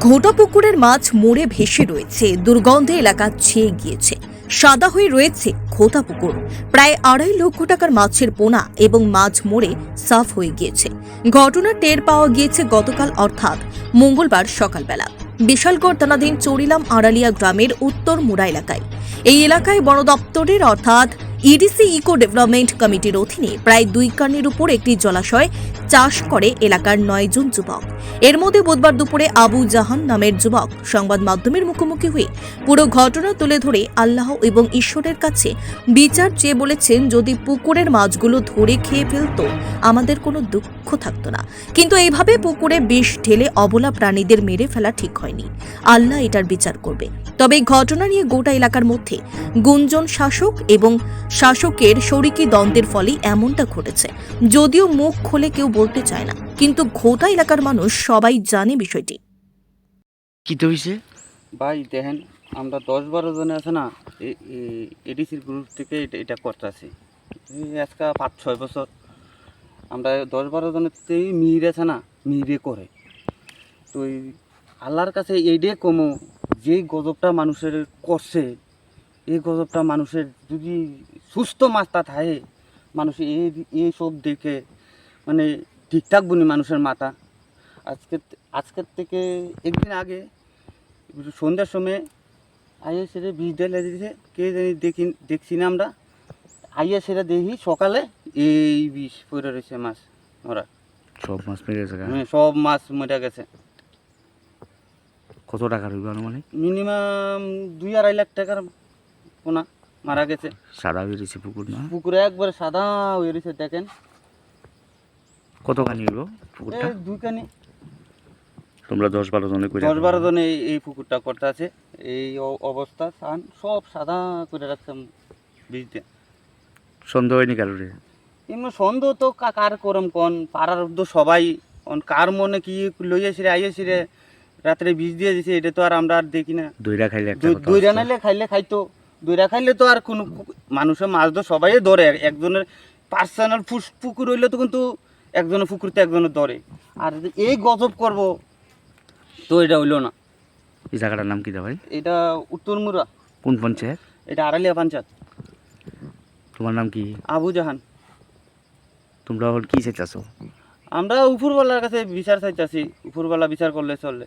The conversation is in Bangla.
ঘোটা পুকুরের মাছ মরে ভেসে রয়েছে। দুর্গন্ধে এলাকা ছেয়ে গিয়েছে। সাদা হয়ে রয়েছে খোতা পুকুর। প্রায় আড়াই লক্ষ টাকার মাছের পোনা এবং মাছ মরে সাফ হয়ে গিয়েছে। ঘটনা টের পাওয়া গিয়েছে গতকাল অর্থাৎ মঙ্গলবার সকালবেলা। বিশালগড় থানাধীন চড়িলাম আড়ালিয়া গ্রামের উত্তর মুড়া এলাকায়। এই এলাকায় বন দপ্তরের অর্থাৎ ইডিসি ইকো ডেভেলপমেন্ট কমিটির অধীনে প্রায় দুই কানের উপর একটি জলাশয় চাষ করে এলাকার নয় জন যুবক। এর মধ্যে বুধবার দুপুরে আবু জাহান নামের যুবক সংবাদ মাধ্যমের মুখোমুখি হয়ে পুরো ঘটনা তুলে ধরে আল্লাহ এবং ঈশ্বরের কাছে বিচার চেয়ে বলেছেন, যদি পুকুরের মাছগুলো ধরে খেয়ে ফেলতো, আমাদের কোনো দুঃখ থাকতো না। কিন্তু এইভাবে পুকুরে বিষ ঢেলে অবলা প্রাণীদের মেরে ফেলা ঠিক হয়নি। আল্লাহ এটার বিচার করবে। তবে ঘটনা নিয়ে গোটা এলাকার মধ্যে গুঞ্জন শাসক এবং শাসকের শরিকি দ্বন্দ্বের ফলেই এমনটা ঘটেছে। যদিও মুখ খুলে কেউ বলতে চায় না কিন্তু ঘোটা এলাকার মানুষ সবাই জানে বিষয়টি। কি তো হয়েছে ভাই দেখেন আমরা দশ বারো জনে আছে না এডিসির গ্রুপ থেকে এটা এটা করতেছি। আজকে পাঁচ ছয় বছর। আমরা দশ বারো জনেতেই মির আছে না মিরে করে। তো এই আল্লাহর কাছে এইটাই কমো যে গজবটা মানুষের করছে এই গজবটা মানুষের যদি সুস্থ মাছটা থাকে মানুষ এই এই সব দেখে মানে ঠিকঠাক বুনি মানুষের মাথা। আজকে আজকের থেকে একদিন আগে সন্ধ্যার সময় আইয়া সেটা বীজ ঢেলে দিয়েছে কে জানি দেখি দেখছি না আমরা। আইয়া সেটা দেখি সকালে এই বিষ পড়ে রয়েছে মাছ ওরা সব মাছ মেরে গেছে। মানে সব মাছ মরে গেছে। কত টাকা আনুমানিক? মিনিমাম দুই আড়াই লাখ টাকার পোনা মারা গেছে। সাদা বেরিয়েছে পুকুর না? পুকুরে একবারে সাদা দেখেন। কতখানি হইব পুকুরটা? দুইখানি। তোমরা দশ বারো জনে করে দশ বারো জনে এই- পুকুরটা করতে আছে। এই অবস্থা সান সব সাদা করে সন্দেহ হয়নি কারোরে? এমনি সন্দেহ তো কার করম কোন? পাড়ার তো সবাই। কার মনে কি লইয়াছি রে আইয়াছি রে রাত্রে বীজ দিয়ে দিছে এটা তো আর আমরা আর দেখি না। দইরা খাইলে দইরা নাইলে খাইলে খাইতো। দইরা খাইলে তো আর কোনো মানুষের মাছ তো সবাই ধরে একজনের পার্সোনাল পুকুর হইলে তো কিন্তু একজনের পুকুরতে একজনের ধরে। আর এই গজব করব তো এটা হইল না। এই জায়গাটার নাম কি দা ভাই? এটা উত্তরমুরা কোন পঞ্চায়েত? এটা আড়ালিয়া পঞ্চায়েত। তোমার নাম কি? আবু জাহান। তোমরা হল কি চাইতেছো? আমরা উপরওয়ালার কাছে বিচার চাইতেছি উপরওয়ালা বিচার করলে চললে।